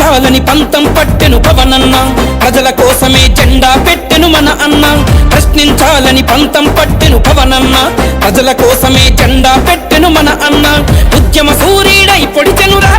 చాలని పంతం పట్టెను పవనన్న. ప్రజల కోసమే జెండా పెట్టెను మన అన్న. ప్రశ్నించాలని పంతం పట్టెను పవనన్న. ప్రజల కోసమే జెండా పెట్టెను మన అన్న. ఉద్యమ సూర్యుడై పొడిచెను రా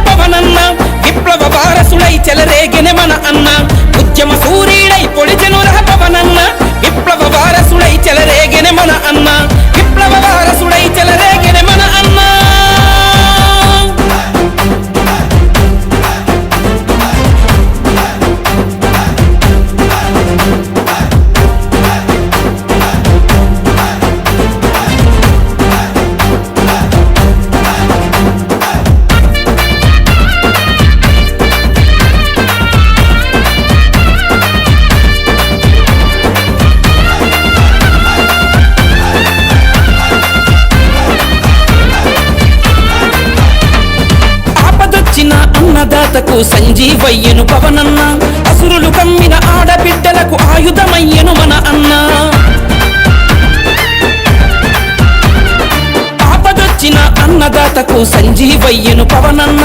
అన్నదాతకు సంజీవయ్యను పవనన్న. అసురులు కమ్మిన ఆడబిడ్డలకు ఆయుధమయ్యను మన అన్న. ఆపదొచ్చిన అన్నదాతకు సంజీవయ్యను పవనన్న.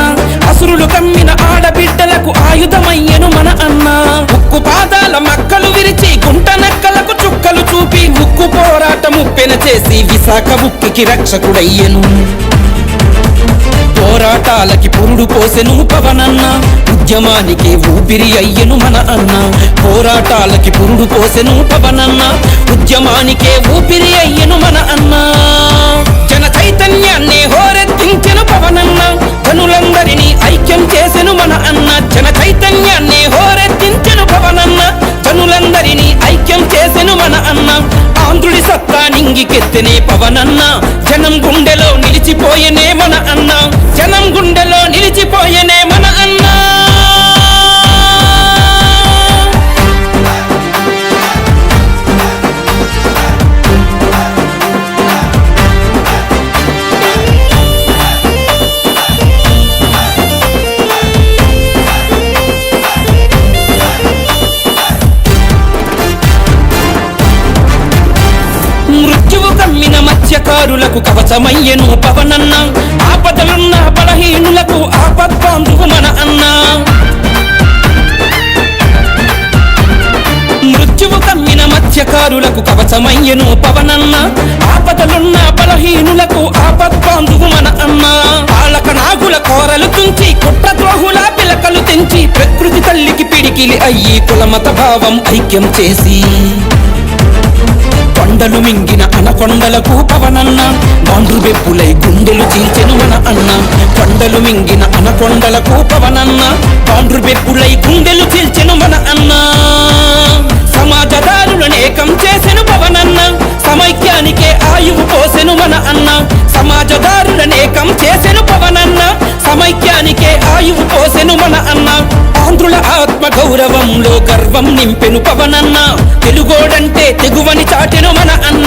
అసురులు కమ్మిన ఆడబిడ్డలకు ఆయుధమయ్యను మన అన్న. ఉక్కు పాదాల మక్కలు విరిచి గుంట నక్కలకు చుక్కలు చూపి ఉక్కు పోరాటము పెన చేసి విశాఖ ఉక్కికి రక్షకుడయ్యను. పోరాటాలకి పురుడు పోసెను పవనన్న. ఉద్యమానికి ఊపిరి అయ్యను మన అన్న. పోరాటాలకి పురుడు పోసెను పవనన్న. ఉద్యమానికే ఊపిరి అయ్యను మన అన్న. జన చైతన్యాన్ని హోరెత్తించెను పవనన్న. జనులందరినీ ఐక్యం చేసెను మన అన్న. జన చైతన్యాన్ని హోరెత్తించెను పవనన్న. జనులందరినీ ఐక్యం చేసెను మన అన్న. ఆంధ్రుడి సత్తా నింగికెత్తెనే పవనన్న. జనం గుండెలో నిలిచిపోయెనే మన అన్న. జనం మత్స్యకారులకు పవనన్న. ఆపదలున్న బలహీనులకు ఆపద్బాంధువు మన అన్న. మృత్యువు కమ్మిన మత్స్యకారులకు కవచమయ్యను పవనన్న. ఆపదలున్న బలహీనులకు ఆపద్బాంధువు మన అన్న. పాలక నాగుల కోరలు తుంచి కుట్ర ద్రోహుల పిలకలు తెంచి ప్రకృతి తల్లికి పిడికిలి అయ్యి కులమత భావం ఐక్యం చేసి. కొండలు మింగిన అనకొండలకు పవనన్న. బాండ్రు వెప్పులై గుండెలు చీల్చెను మన అన్న. కొండలు మింగిన అనకొండల కూపవనన్న బాండ్రు వెప్పులై గుండెలు చీల్చెను మన అన్న. సమాజదారులను ఏకం చేసెను పవనన్న. సమైక్యానికే ఆయువు పోసెను మన అన్న. సమాజదారులను ఏకం చేసెను పవనన్న. సమైక్యానికే ఆయువు పోసెను మన అన్న. ఆంధ్రుల ఆత్మ గౌరవంలో గర్వం నింపెను పవనన్న. తెలుగోడంటే తెగువని చాటెను మన అన్న.